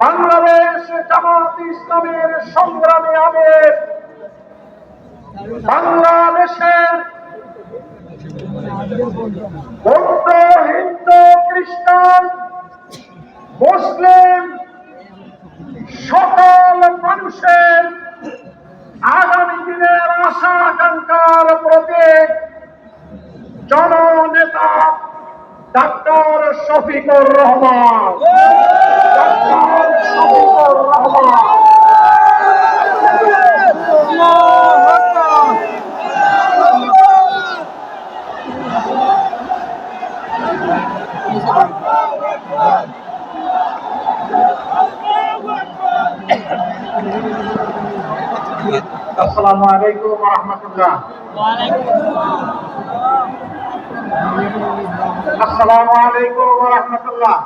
বাংলাদেশ জামাত ইসলামের সংগ্রামী আবেগ বাংলাদেশের বৌদ্ধ, হিন্দু, খ্রিস্টান, মুসলিম সকল মানুষের আগামী দিনের আশা আকাঙ্ক্ষার প্রতীক জননেতা ডাক্তার শফিকুর রহমান। ডাক্তার শফিকুর রহমান। আসসালামু আলাইকুম ওয়া রাহমাতুল্লাহ। আসসালামু আলাইকুম ওয়া রাহমাতুল্লাহ।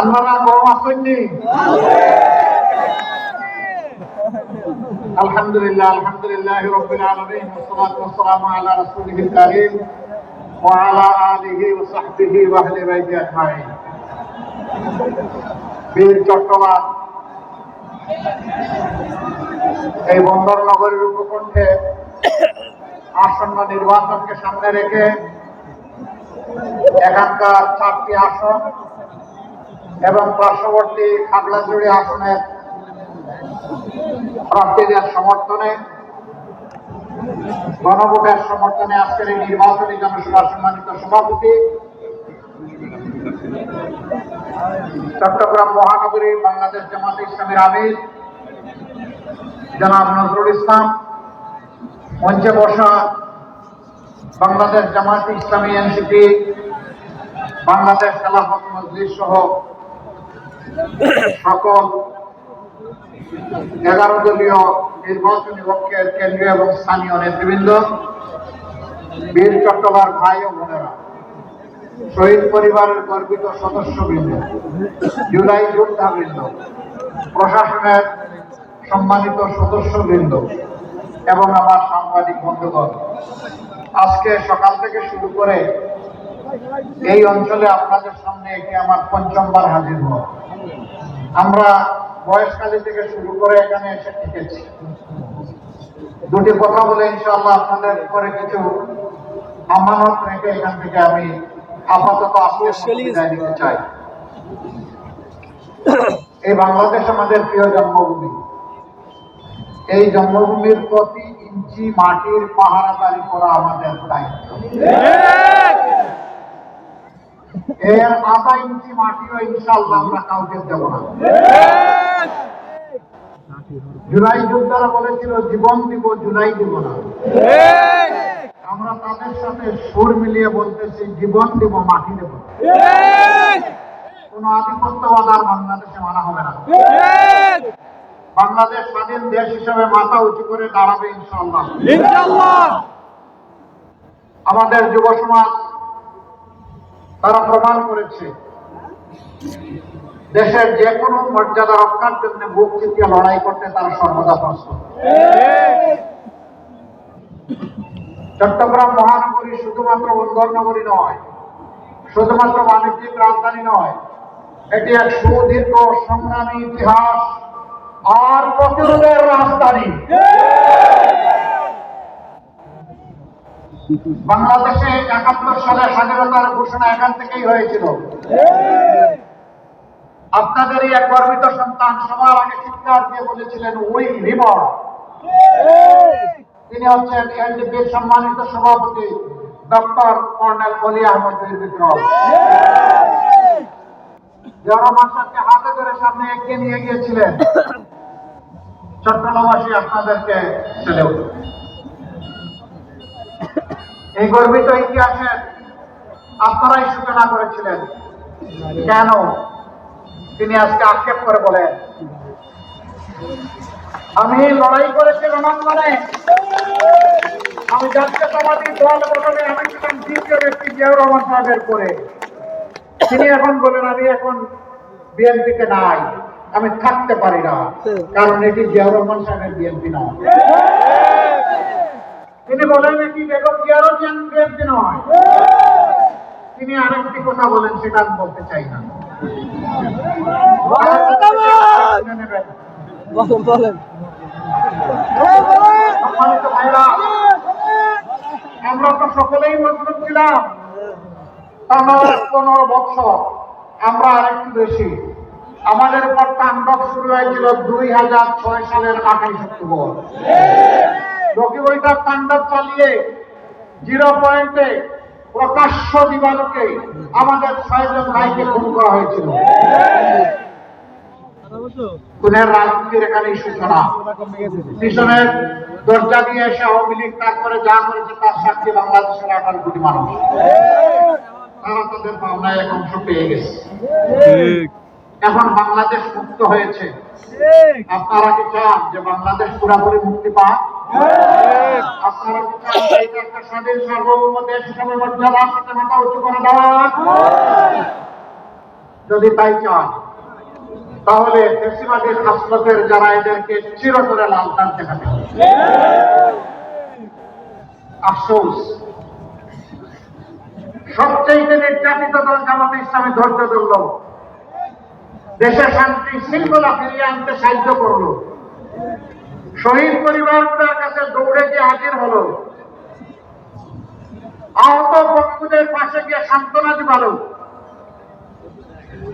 আপনারা বউ আসেননি আলহামদুলিল্লাহ আলহামদুলিল্লাহ রব্বিল আলামিন রাসূলিল কারীম ওয়া আলা আলিহি ওয়া সাহবিহি ওয়া আহলি বাইতি আজমাইন। বীর চট্টগ্রাম। এই বন্দর নগরীর উপকণ্ঠে আসন্ন নির্বাচনকে সামনে রেখে এখানকার চারটি আসন এবং পার্শ্ববর্তী খাগড়াছড়ি আসনের প্রার্থীদের সমর্থনে, গণভোটের সমর্থনে আজকের এই নির্বাচনী জনসভার সম্মানিত সভাপতি, চট্টগ্রাম মহানগরী বাংলাদেশ জামাত ইসলামের আমির জনাব নজরুল ইসলাম, মঞ্চে বসা বাংলাদেশ জামাত ইসলামী এনসিপি, বাংলাদেশ খেলাফত মজলিস সহ সকল এগারো দলীয় নির্বাচনী পক্ষের কেন্দ্রীয় এবং স্থানীয় নেতৃবৃন্দ, বীর চট্টগ্রাম ভাই ও বোনেরা, শহীদ পরিবারের গর্বিত সদস্যবৃন্দ, জুলাই যোদ্ধাবৃন্দ প্রশাসনের সম্মানিত সদস্যবৃন্দ এবং আমার সাংবাদিক বন্ধুগণ আজকে সকাল থেকে শুরু করে এই অঞ্চলে আপনাদের সামনে একে আমার পঞ্চমবার হাজির হওয়া আমরা বয়সকালী থেকে শুরু করে এখানে এসে টিকেছি দুটি কথা বলে ইনশাআল্লাহ আপনাদের করে কিছু আমানত রেখে এখান থেকে আমি আপাতত বিদায় নিতে চাই। এই বাংলাদেশ আমাদের প্রিয় জন্মভূমি। এই জন্মভূমির প্রতি ইঞ্চি মাটির পাহারাদারি করা আমাদের দায়িত্ব। এর আধা ইঞ্চি মাটিও ইনশাল্লাহ আমরা কাউকে দেব না। জুলাই যোদ্ধারা বলেছিল, জীবন দিব, জুলাই দিব না। আমরা তাদের সাথে সুর মিলিয়ে বলতেছি, জীবন দিব, মাটি দেব। কোনো আধিপত্যবাদ আর বাংলাদেশে মানা হবে না। বাংলাদেশ স্বাধীন দেশ হিসেবে মাথা উঁচু করে দাঁড়াবে ইনশাল্লাহ আমাদের যুব সমাজ তারা প্রমাণ করেছে দেশের যে কোনো মর্যাদা রক্ষার জন্য বুক চিতিয়ে লড়াই করতে তারা সর্বদা প্রস্তুত। চট্টগ্রাম মহানগরী শুধুমাত্র বন্দর নগরী নয় শুধুমাত্র বাণিজ্যিক রাজধানী নয় এটি এক সুদীর্ঘ সংগ্রামী ইতিহাস। আর প্রতিরোধের রাজধানী। বাংলাদেশে একাত্তর সালে স্বাধীনতার ঘোষণা এখান থেকেই হয়েছিল। আপনাদেরই এক গর্বিত সন্তান সবার আগে চিৎকার দিয়ে বলেছিলেন উই রিমর তিনি হচ্ছেন এনডিপির সম্মানিত সভাপতি ডক্টর কর্নেল অলি আহমদ বিক্রম। যারা মাসাকে হাতে ধরে সামনে এগিয়ে নিয়ে গিয়েছিলেন চট্টগ্রামবাসী আপনাদেরকে সেলেউট এই গর্বিত ইতিহাসের আপনারাই সূচনা করেছিলেন। কেন? তিনি আজকে আক্ষেপ করে বলেন, আমি লড়াই করেছি রণাঙ্গনে। আমি জাতীয়তাবাদী দল গঠনে আমি ছিলাম দ্বিতীয় ব্যক্তি জিয়াউর রহমান সাহেবের করে তিনি এখন বলেন আমি এখন বিএনপিতে নাই। আমি থাকতে পারি না। কারণ এটি জিয়াউর রহমান সাহেবের বিএনপি নয় তিনি বলেন এটি বেগম জিয়ারও বিএনপি নয়। তিনি আরেকটি কথা বলেন সেটা আমি বলতে চাই না। আমরা তো সকলেই মজবুত ছিলাম। টানা পনেরো বছর আমরা আরেকটু বেশি। আমাদের উপর তাণ্ডব শুরু হয়েছিল দুই হাজার ছয় সালের আঠাইশ অক্টোবর। রকিবইটার তাণ্ডব চালিয়ে জিরো পয়েন্টে প্রকাশ্য দিবালোকে আমাদের ছয়জন ভাইকে খুন করা হয়েছিল। খুনের রাজনীতির এখানেই সূচনা পিছনের দরজা দিয়ে এসে আওয়ামী লীগ তারপরে যা করেছে তার সাক্ষী বাংলাদেশের আঠারো কোটি মানুষ। তারা তাদের পাওনায় এক অংশ পেয়ে গেছে। এখন বাংলাদেশ মুক্ত হয়েছে। আপনারা কি চান যে বাংলাদেশ পুরাপুরি মুক্তি পাক? আপনারা কি চান এটা একটা স্বাধীন সার্বভৌম দেশ হিসাবে মর্যাদার সাথে মাথা উঁচু করে যদি তাই চান তাহলে হাসপাতের যারা এদেরকে চিরতরে লাল হবে। আফসোস সবচেয়ে নির্যাতিত দল জামাতে ইসলামী ধৈর্য ধরল। দেশে শান্তি শৃঙ্খলা ফিরিয়ে আনতে সাহায্য করল। শহীদ পরিবারটার কাছে দৌড়ে গিয়ে হাজির হলো। আহত বন্ধুদের পাশে গিয়ে সান্ত্বনা দিবালো।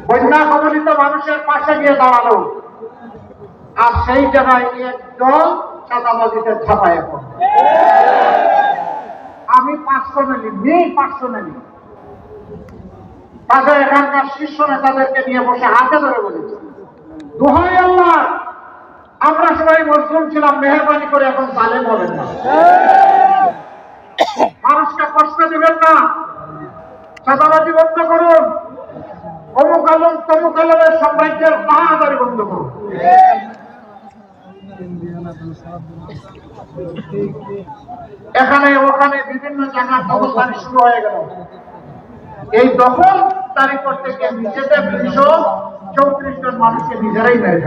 বন্যা কবলিত মানুষের পাশে গিয়ে দাঁড়াল। আর সেই জায়গায় একদল চাঁদাবাজিতে ছাপায় এখন আমি পার্সোনালি পাঁচশো পার্সোনালি তাদের এখানকার শীর্ষ নেতাদেরকে নিয়ে বসে হাতে ধরে বলেছে। দোহাই আল্লাহ, আমরা সবাই মুসলিম ছিলাম, মেহরবানি করে এখন জালেম হবেন না। মানুষকে কষ্ট দিবেন না চাঁদাবাজি বন্ধ করুন। অমুক আলম, তমুক আলমের সাম্রাজ্যের বাহাদারি বন্ধ করুন। এখানে, ওখানে বিভিন্ন জায়গায় দখলদারি শুরু হয়ে গেল। এই দখল তারি করতে গিয়ে নিজেদের তিনশো চৌত্রিশ জন মানুষকে নিজেরাই মেরে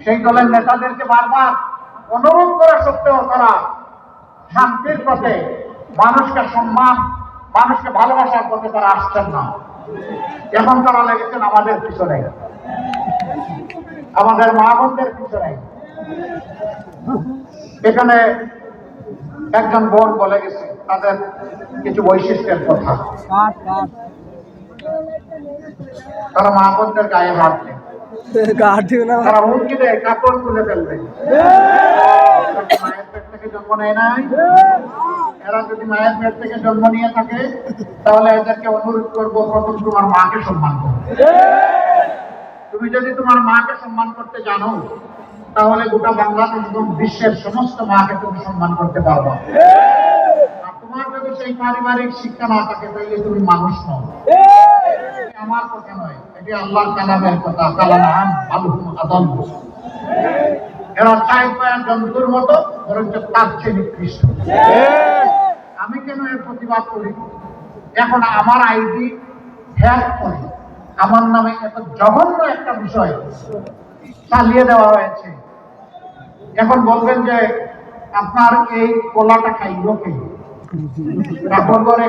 সেই দলের নেতাদেরকে বারবার অনুরোধ করা সত্ত্বেও তারা শান্তির পথে মানুষকে সম্মান মানুষকে ভালোবাসার পথে তারা আসছেন না। এখন তারা লেগেছেন আমাদের পিছনে। আমাদের মা বোনদের পিছনে। এখানে একজন বোন বলে গেছে তাদের কিছু বৈশিষ্ট্যের কথা। তারা মা বোনদের গায়ে হাত তারা হুমকি দেয় কাপড় তুলে ফেলবে। মায়ের পেট থেকে জন্ম নেয় নাই। এরা যদি মায়ের পেট থেকে জন্ম নিয়ে থাকে, তাহলে এদেরকে অনুরোধ করব, প্রথম তোমার মাকে সম্মান করো। তুমি যদি তোমার মাকে সম্মান করতে জানো, তাহলে গোটা বাংলাদেশ এবং বিশ্বের সমস্ত মাকে তুমি সম্মান করতে পারবে। আর তোমার যদি সেই পারিবারিক শিক্ষা না থাকে তাহলে তুমি মানুষ নও। আমার কথা নয়, এটি আল্লাহর কালামের কথা। কালাম আলহুম আদম এরা চাই পায়ের জন্তুর মতো বরঞ্চ তার চেয়ে নিকৃষ্ট। আমি কেন এর প্রতিবাদ করি? এখন আমার আইডি হ্যাক করে। আমার নামে এত জঘন্য একটা বিষয় চালিয়ে দেওয়া হয়েছে। এখন বলবেন যে, আপনার এই কোলাটা খাইল কে? করে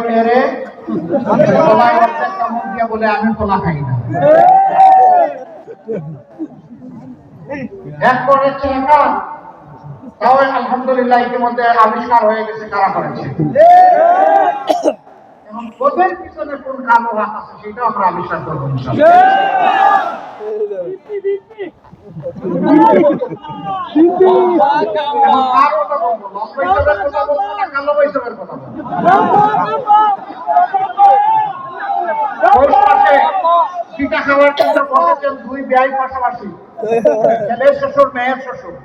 বলে, আমি কোলা খাই না। এক করেছে একা তাও আলহামদুলিল্লাহ ইতিমধ্যে আবিষ্কার হয়ে গেছে, কারা করেছে? এবং ওদের পিছনে কোন কালো আছে সেটাও আমরা আবিষ্কার করব। এখন দুই ব্যয় পাশাপাশি। ছেলে শ্বশুর, মেয়ের শ্বশুর।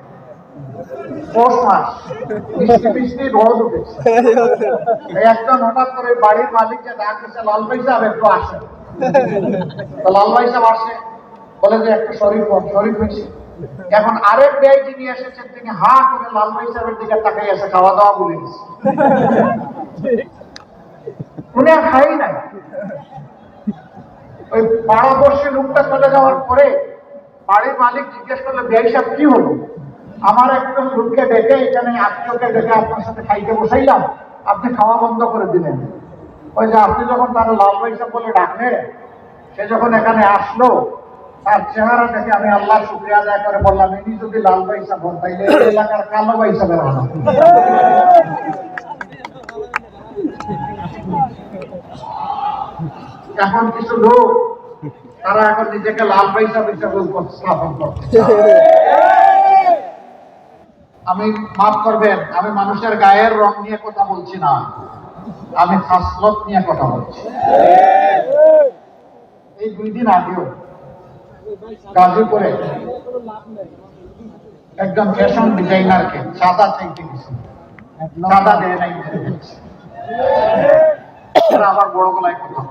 এখন আরেক ব্যয় যিনি এসেছেন, তিনি হা করে লাল ভাই সাহেবের দিকে তাকাই এসে খাওয়া দাওয়া বলে উনি আর খাই নাই। ওই পাড়াবর্ষী লোকটা চলে যাওয়ার পরে বাড়ির মালিক জিজ্ঞেস করল ব্যয় সাহেব, কি হলো? আমার একজন লোককে ডেকে এখানে আত্মীয়কে ডেকে আপনার সাথে খাইতে বসাইলাম। আপনি খাওয়া বন্ধ করে দিলেন। ওই যে আপনি যখন তার লাল পয়সা বলে ডাকলেন, সে যখন এখানে আসলো, তার চেহারা দেখে আমি আল্লাহ শুক্রিয়া আদায় করে বললাম, ইনি যদি লাল পয়সা হন তাইলে এলাকার কালো পয়সা বের হলো। এখন কিছু লোক, তারা এখন নিজেকে লাল পয়সা পয়সা স্থাপন করছে। আমি মাফ করবেন, আমি মানুষের গায়ের রং নিয়ে কথা বলছি না। আমি খাসলত নিয়ে কথা বলছি। এই দুই দিন আগেও গাজীপুরে একজন ফ্যাশন ডিজাইনারকে চাঁদা চাইতে গেছি। চাঁদা দেয় নাই আবার বড় গলায় কথা।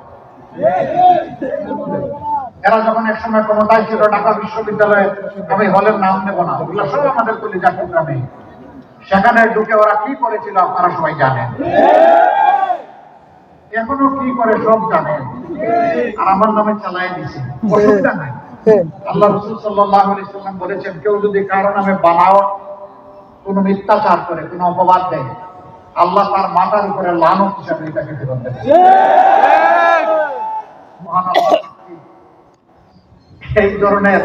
এরা যখন এক সময় ক্ষমতায় ছিল ঢাকা বিশ্ববিদ্যালয়ে আমি হলের নাম নেব না, ওগুলো সব আমাদের কলিজা প্রোগ্রামে। সেখানে ঢুকে ওরা কি করেছিল আপনারা সবাই জানেন। এখনও কি করে সব জানেন। আর আমার নামে চালাই দিছে। অসুবিধা নাই। আল্লাহ রসুল সাল্লাহ সাল্লাম বলেছেন, কেউ যদি কারও নামে বানাও, কোন মিথ্যাচার করে, কোন অপবাদ দেয়, আল্লাহ তার মাথার উপরে লানত হিসাবে এটাকে ফেরত দেবে মহান আল্লাহ সাক্ষী। এই ধরনের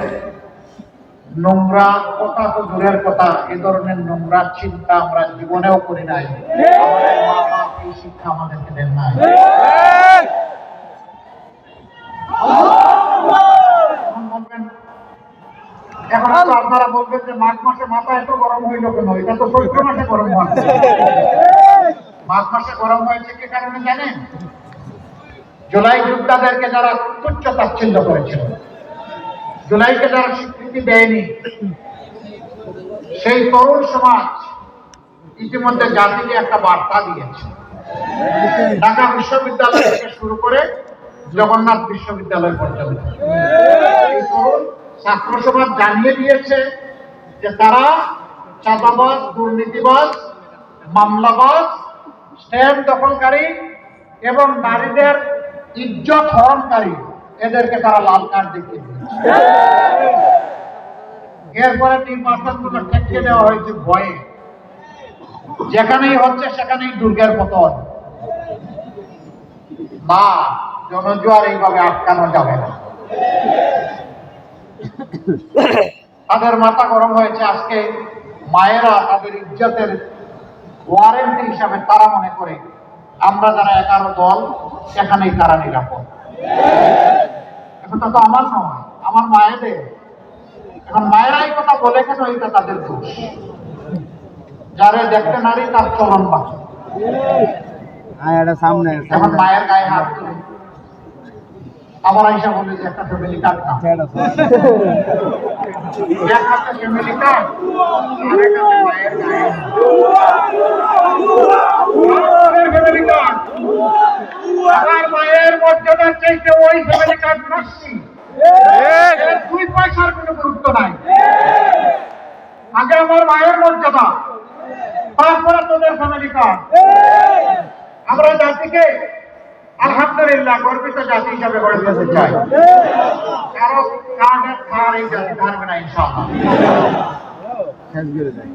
নোংরা কথা তো দূরের কথা, এই ধরনের নোংরা চিন্তা আমরা জীবনেও করি নাই। শিক্ষা আমাদেরকে দেন নাই। এখন আপনারা বলবেন যে মাঘ মাসে মাথা এত গরম হইল কেন? এটা তো চৈত্র মাসে গরম মাঘ মাসে গরম হয়েছে কি কারণে জানেন? জুলাই যোদ্ধাদেরকে যারা তুচ্ছ তাচ্ছিল্য করেছিল। জুলাইকে যারা স্বীকৃতি দেয়নি, সেই তরুণ সমাজ ইতিমধ্যে জাতিকে একটা বার্তা দিয়েছে। ঢাকা বিশ্ববিদ্যালয় থেকে শুরু করে জগন্নাথ বিশ্ববিদ্যালয় পর্যন্ত। এই তরুণ ছাত্র সমাজ জানিয়ে দিয়েছে যে তারা চাঁদাবাজ, দুর্নীতিবাজ, মামলাবাজ স্ট্যাম্প দখলকারী এবং নারীদের ইজ্জত হরণকারী। এদেরকে তারা লাল কার্ড দেখিয়ে এরপরে নির্বাচনগুলো ঠেকিয়ে দেওয়া হয়েছে ভয়ে। যেখানেই হচ্ছে সেখানেই দুর্গের পতন। না জনজোয়ার এইভাবে আটকানো যাবে না। তাদের মাথা গরম হয়েছে আজকে। মায়েরা তাদের ইজ্জতের ওয়ারেন্টি হিসাবে তারা মনে করে, আমরা যারা এগারো দল, সেখানেই তারা নিরাপদ। এটা তো আমার নয় আমার মায়েদের এখন মায়েরাই কথা বলে কেন এটা তাদের দোষ যারা দেখতে নারী তার চলন বাকি হ্যাঁ সামনে এখন মায়ের গায়ে হাত আমার আইসা বলে যে একটা ফ্যামিলি কার্ড না এক ফ্যামিলি কার্ড আরেক মায়ের গায়ে ফ্যামিলি কার্ড আমার মায়ের মর্যাদার চাইতে ওই ফ্যামিলি কার্ড এর দুই পয়সার কোনো গুরুত্ব নাই। আগে আমার মায়ের মর্যাদা তারপরে তোদের ফ্যামিলি কার্ড আমরা জাতিকে আলহামদুলিল্লাহ গর্বিত জাতি হিসাবে গড়ে তুলতে চাই। কারও কার্ডের ধার এই জাতি ধারবে না ইনশাআল্লাহ।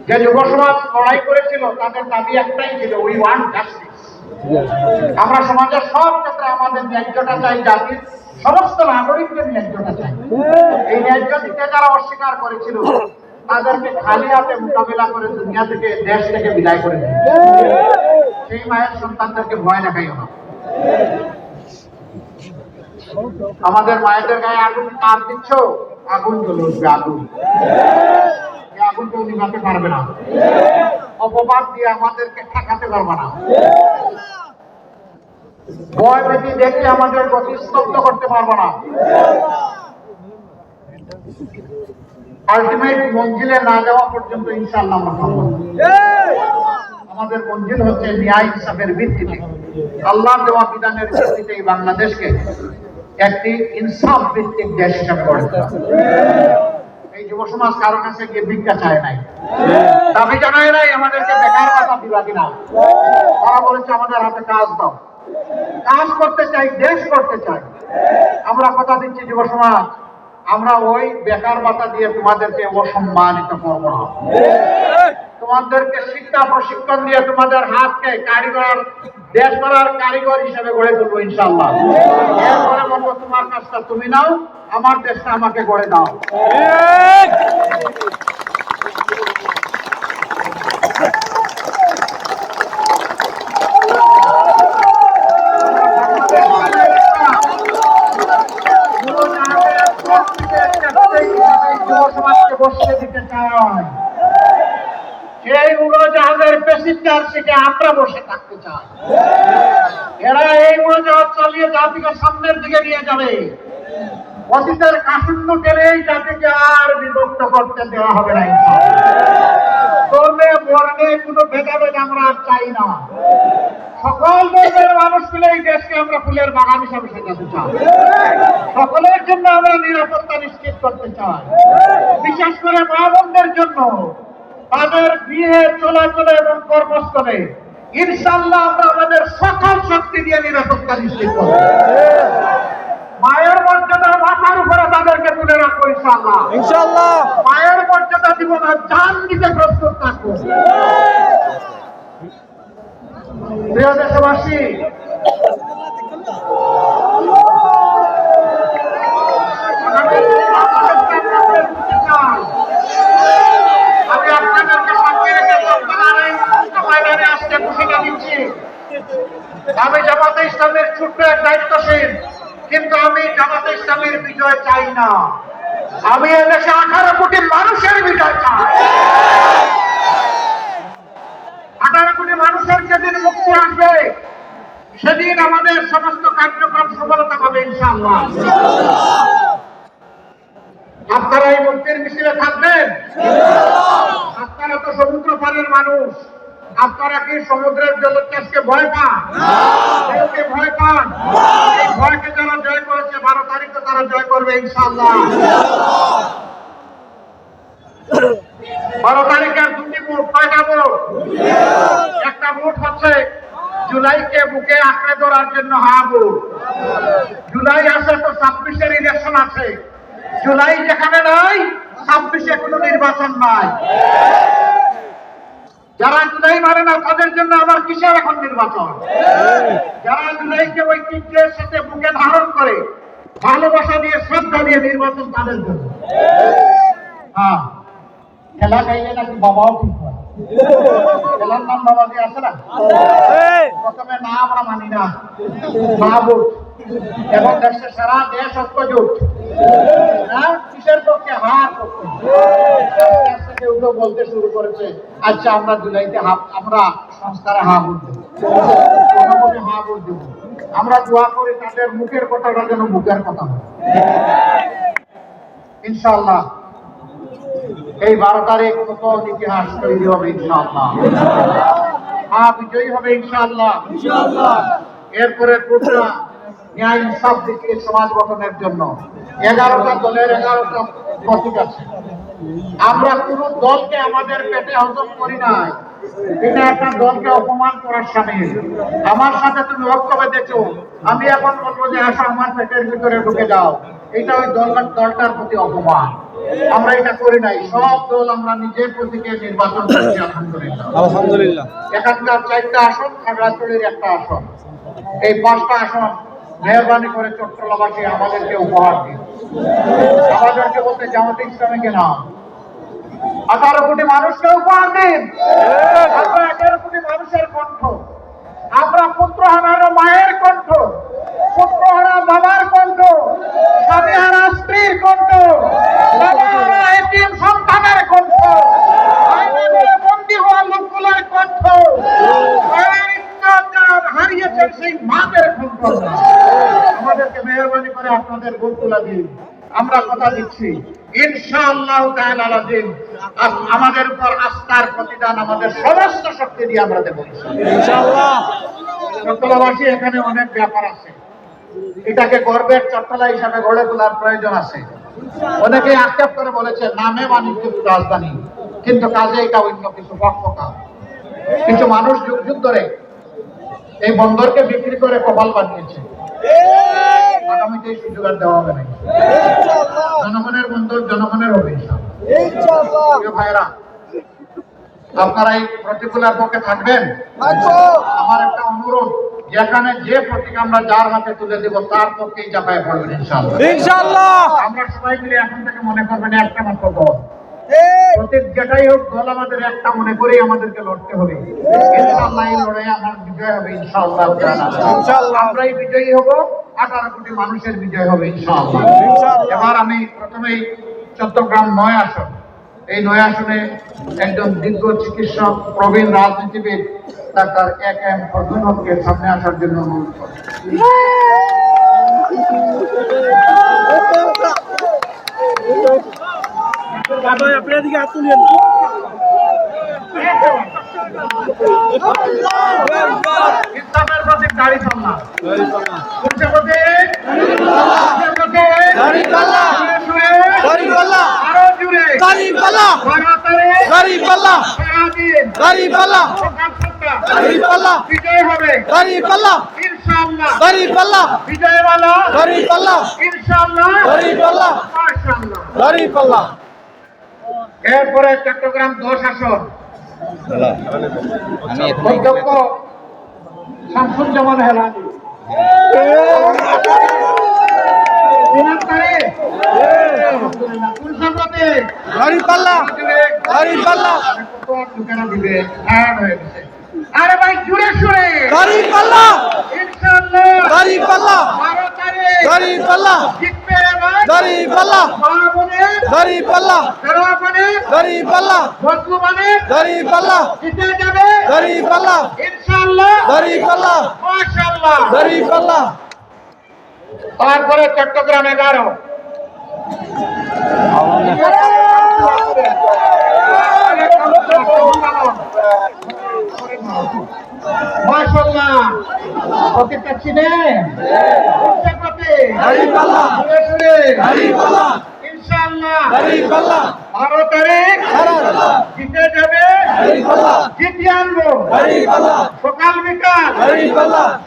যে যুব সমাজ লড়াই করেছিল তাদের দাবি একটাই ছিল উই ওয়ান্ট জাস্টিস আমরা সমাজের সব ক্ষেত্রে আমাদের ন্যায্যতা চাই, জাতির সমস্ত নাগরিকদের ন্যায্যতা চাই। এই ন্যায্য দিতে যারা অস্বীকার করেছিল, তাদেরকে খালি হাতে মোকাবিলা করে দুনিয়া থেকে, দেশ থেকে বিদায় করে সেই মায়ের সন্তানদেরকে ভয় দেখাইও না। আমাদের মায়েদের গায়ে আগুন কার দিচ্ছ? আগুন জ্বলে উঠবে আগুন। আগুন কেউ পারবে না। অপবাদ দিয়ে আমাদেরকে ঠেকাতে পারবে না। ভয় ভীতি দেখে আমাদের গতি স্তব্ধ করতে পারব না। আলটিমেট মঞ্জিলে না যাওয়া পর্যন্ত ইনশাআল্লাহ আমরা আমাদের মঞ্জিল হচ্ছে ন্যায় হিসাবের ভিত্তিতে। আল্লাহর দেওয়া বিধানের ভিত্তিতে বাংলাদেশকে একটি ইনসাফ ভিত্তিক দেশ হিসাবে গড়ে যুব সমাজ কারও কাছে গিয়ে ভিক্ষা চায় নাই। দাবি জানায় নাই আমাদেরকে বেকার কথা দিবা কিনা। তারা বলেছে, আমাদের হাতে কাজ দাও। কাজ করতে চাই, দেশ করতে চাই। আমরা কথা দিচ্ছি, যুব সমাজ, আমরা ওই বেকার বাতা দিয়ে তোমাদেরকে অসম্মানিত করব না। তোমাদেরকে শিক্ষা প্রশিক্ষণ দিয়ে তোমাদের হাতকে কারিগর, দেশ করার কারিগর হিসেবে গড়ে তুলবো ইনশাল্লাহ এরপরে বলব তোমার কাজটা তুমি নাও, আমার দেশটা আমাকে গড়ে দাও সমাজকে বসিয়ে দিতে চায় সেই প্যাসেঞ্জার সিটে আমরা বসে থাকতে চাই। এরা এই উড়োজাহাজ চালিয়ে জাতিকে সামনের দিকে নিয়ে যাবে। অতীতের কাসুন্ন টেনে এই জাতিকে আর বিভক্ত করতে দেওয়া হবে না কোনো ভেদাভেদ আমরা আর চাই না। সকল এই দেশকে আমরা ফুলের বাগান হিসাবে সাজাতে চাই। সকলের জন্য আমরা নিরাপত্তা নিশ্চিত করতে চাই। বিশেষ করে মা জন্য। তাদের বিয়ে চলাচলে এবং কর্মস্থলে। ইনশাল্লাহ আমরা আমাদের সকল শক্তি দিয়ে নিরাপত্তা নিশ্চিত করব। মায়ের মর্যাদা মাথার উপরে তাদেরকে তুলে রাখব ইনশাল্লাহ ইনশাআল্লাহ। মায়ের মর্যাদা দিব না জান দিতে প্রস্তুত থাকব। প্রিয় দেশবাসী আমি আপনাদেরকে সাক্ষী রেখে আপনারা ময়দানে আসতে ঘোষণা দিচ্ছি আমি জামাতে ইসলামের ছোট্ট এক দায়িত্বশীল, কিন্তু আমি জামাতে ইসলামের বিজয় চাই না। আমি এদেশে আঠারো কোটি মানুষের বিজয় চাই। আঠারো কোটি মানুষের যেদিন মুক্তি আসবে, সেদিন আমাদের সমস্ত কার্যক্রম সফলতা পাবে, ইনশাআল্লাহ। আপনারা এই মুক্তির মিছিলে থাকবেন? আপনারা তো সমুদ্র পারের মানুষ। আপনারা কি সমুদ্রের জলোচ্ছ্বাসকে ভয় পান? কেউকে ভয় পান? এই ভয়কে যারা জয় করেছে বারো তারিখে তারা জয় করবে ইনশাআল্লাহ। বারো তারিখের দুটি ভোট কয়টা ভোট একটা ভোট হচ্ছে জুলাইকে বুকে আঁকড়ে ধরার জন্য হা ভোট জুলাই আছে তো ছাব্বিশের ইলেকশন আছে। জুলাই যেখানে নাই ছাব্বিশে কোনো নির্বাচন নাই। যারা জুলাই মানে না তাদের জন্য আবার কিসের এখন নির্বাচন? যারা জুলাইকে ঐতিহ্যের সাথে বুকে ধারণ করে ভালোবাসা দিয়ে শ্রদ্ধা দিয়ে নির্বাচন তাদের জন্য। হ্যাঁ। খেলা খাইলে নাকি বাবাও ঠিক হয়? খেলার নাম বাবা দিয়ে আছে না? প্রথমে না আমরা মানি না। মা ভোট এবং দেশে সারা দেশ ঐক্যজোট। হ্যাঁ? কিসের পক্ষে? হার আস্তে কেউ কেউ বলতে শুরু করেছে। আচ্ছা আমরা জুলাইতে হাফ আমরা সংস্কারে হা ভোট দেবো। হা ভোট দেবো। আমরা দোয়া করি তাদের মুখের কথাটা যেন মুখের কথা হয়। ইনশাআল্লাহ। এই বারো তারিখ নতুন ইতিহাস তৈরি হবে ইনশাআল্লাহ। হ্যাঁ বিজয়ী হবে ইনশাআল্লাহ। এরপরে পুরোটা ন্যায় ইনসাফ দিকে সমাজ গঠনের জন্য। এগারোটা দলের এগারোটা প্রতীক আছে। আমরা কোন দলকে আমাদের পেটে হজম করি নাই। এটা একটা দলকে অপমান করার সামিল। আমার সাথে তুমি ঐক্যবে দেখো। আমি এখন বলব যে আসো আমার পেটের ভিতরে ঢুকে যাও। এটা ওই দল দলটার প্রতি অপমান। আমরা এটা করি নাই। সব দল আমরা নিজের প্রতীকে নির্বাচন করছি আলহামদুলিল্লাহ। আলহামদুলিল্লাহ। এখানকার চারটা আসন খাগড়াছড়ির একটা আসন। এই পাঁচটা আসন মেহরবানি করে চট্টলাবাকে আমাদেরকে উপহার দিন। আমাদেরকে বলতে জামাতে ইসলামীকে নাম। আঠারো কোটি মানুষকে উপহার দিন। আমরা এগারো কোটি মানুষের কণ্ঠ। আমরা পুত্র হারানো মায়ের কণ্ঠ পুত্র হারা বাবার কণ্ঠ স্বামী হারা স্ত্রীর কণ্ঠ বাবা হারা এটিএম সন্তানের কণ্ঠ আইনে বন্দী হওয়া লোকগুলোর কণ্ঠ মায়ের ইজ্জত হারিয়েছেন সেই মাদের কণ্ঠ আমাদেরকে মেহরবানি করে আপনাদের ভোট তুলা দিন আমরা কথা দিচ্ছি। ইনশাআল্লাহ তাআলা আলাদিন আমাদের উপর আস্থার প্রতিদান আমাদের সমস্ত শক্তি দিয়ে আমরা দেবো ইনশাআল্লাহ। চট্টলাবাসী এখানে অনেক ব্যাপার আছে। এটাকে গর্বের চট্টলা হিসাবে গড়ে তোলার প্রয়োজন আছে। অনেকে আক্ষেপ করে বলেছে নামে বাণিজ্য রাজধানী কিন্তু কাজে এটা অন্য কিছু পক্ষকা কিছু মানুষ যুগ যুগ ধরে এই বন্দরকে বিক্রি করে কপাল বানিয়েছে। আগামীতে সুযোগ আর দেওয়া হবে না। জনগণের বন্দর জনগণের হবে ভাইরা আপনারা এই প্রতিকূলার পক্ষে থাকবেন? আমার একটা অনুরোধ যেখানে যে প্রতীক আমরা যার হাতে তুলে দেব তার পক্ষেই চাপায় পড়বেন ইনশাআল্লাহ। আমরা সবাই মিলে এখন থেকে মনে করবেন একটা মাত্র দল। প্রত্যেক যেটাই হোক দল আমাদের একটা মনে করেই আমাদেরকে লড়তে হবে। ইনশাআল্লাহ এই লড়াই আমার বিজয় হবে ইনশাআল্লাহ। আমরাই বিজয়ী হব। আঠারো কোটি মানুষের বিজয় হবে। এবার আমি প্রথমেই চট্টগ্রাম নয় আসন। এই নয় আসনে একজন দীর্ঘ চিকিৎসক প্রবীণ রাজনীতিবিদ ডাক্তার এক এম হককে সামনে আসার জন্য অনুরোধ করছি। আপনার দিকে হাত তুলিয়েন। না ইসলামের প্রতীক দাড়ি পাল্লা। কোনটা প্রতীক কোনটা দাঁড়িপাল্লা। দাঁড়িপাল্লা। দাঁড়িপাল্লা। বারাতারে দাঁড়িপাল্লা। সারাদিন দাঁড়িপাল্লা। সকাল সন্ধ্যা দাঁড়িপাল্লা। বিজয় হবে। দাঁড়িপাল্লা। ইনশাআল্লাহ। দাঁড়িপাল্লা। বিজয়ওয়ালা। দাঁড়িপাল্লা। ইনশাআল্লাহ। দাঁড়িপাল্লা। মাশাআল্লাহ। দাঁড়িপাল্লা। এরপরে চট্টগ্রাম দশ আসন অধ্যক্ষ শামসুজ্জামান হেলানি সম্পদে দাঁড়িপাল্লা দাঁড়িপাল্লা কত লোকেরা দিবে। টায়ার্ড হয়ে গেছে। আরে ভাই জুড়ে সুরে ইনশাআল্লাহ তারিখ দাঁড়িপাল্লা জিতবে এবার দাঁড়িপাল্লা মা বোনের দাঁড়িপাল্লা ফেরোয়া বোনের দাঁড়িপাল্লা বদলু বোনের দাঁড়িপাল্লা জিতে যাবে দাঁড়িপাল্লা ইনশাআল্লাহ দাঁড়িপাল্লা মাশাআল্লাহ দাঁড়িপাল্লা তারপরে চট্টগ্রাম এগারো প্রত্যেকটা দাঁড়িপাল্লা বারো তারিখ। জিতে যাবে। জিতিয়ে আনব। সকাল বিকাল।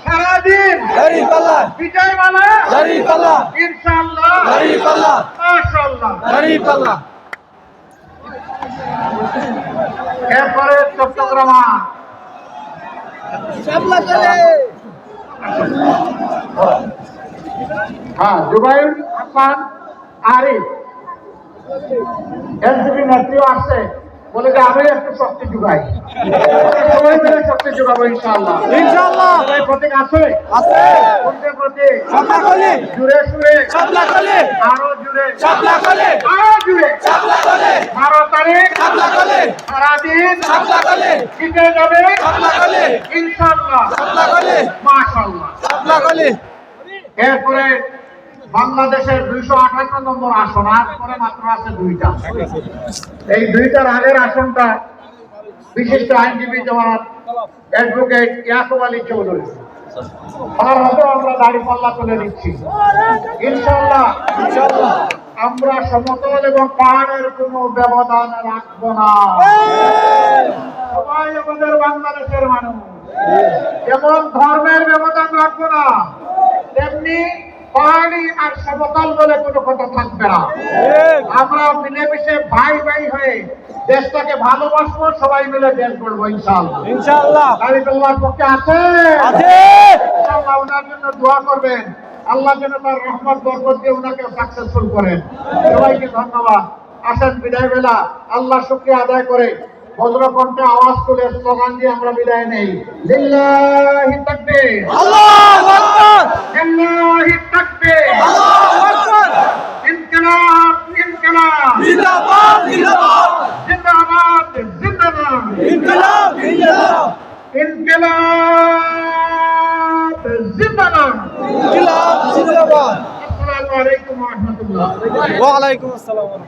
সারাদিন। ইনশাআল্লাহ। দাঁড়িপাল্লা মাশাআল্লাহ। দাঁড়িপাল্লা এরপরে চট্টগ্রাম। হ্যাঁ জুবাইর হাসান আরিফ এনসিপি নেত্রীও আসছে বলে যে আমি একটু শক্তি সবাই মিলে শক্তি যোগাবো ইনশাআল্লাহ। ইনশাআল্লাহ। সবাই প্রতীক আছে? আছে। কোনটা প্রতীক? সাপলা কলি। জুড়ে সুরে। সাপলা কলি। আরও জুড়ে। কলি। আরও জুড়ে সাপলা কলি বারো তারিখ সাপলা কলি জিতে যাবে। ইনশাআল্লাহ। মাশাআল্লাহ। এরপরে বাংলাদেশের দুইশো আঠান্ন নম্বর আসন আর পরে মাত্র আছে দুইটা। এই দুইটার আগের আসনটা বিশিষ্ট আইনজীবী যেমন অ্যাডভোকেট ইয়াকুব আলী চৌধুরী। তার মতো আমরা দাড়ি পাল্লা তুলে দিচ্ছি। ইনশাল্লাহ আমরা সমতল এবং পাহাড়ের কোনো ব্যবধান রাখব না। সবাই আমাদের বাংলাদেশের মানুষ। যেমন ধর্মের ব্যবধান রাখব না, তেমনি পাহাড়ি আর সমতল বলে কোনো কথা থাকবে না। আমরা মিলেমিশে ভাই ভাই হয়ে দেশটাকে ভালোবাসবো সবাই মিলে দেশ গড়বো ইনশাল্লাহ ইনশাআল্লাহ। কালীতলার পক্ষে আছে? আছে। ইনশাআল্লাহ ওনার জন্য দোয়া করবেন। আল্লাহ যেন তার রহমত বরকত দিয়ে ওনাকে সাকসেসফুল করেন। সবাইকে ধন্যবাদ। আসেন বিদায় বেলা। আল্লাহ শুক্রিয়া আদায় করে বজ্রকণ্ঠে আওয়াজ তুলে স্লোগান দিয়ে আমরা বিদায় নেই। লিল্লাহি তাকবীর। আল্লাহু আকবার। লিল্লাহি তাকবীর। আল্লাহু আকবার। ইনকিলাব ইনকিলাব। জিন্দাবাদ জিন্দাবাদ। জিন্দাবাদ জিন্দাবাদ। ইনকিলাব ইনকিলাব। ইনকিলাব জিন্দাবাদ। ইনকিলাব জিন্দাবাদ। আসসালামু আলাইকুম ওয়া রাহমাতুল্লাহ। ওয়া আলাইকুম আসসালাম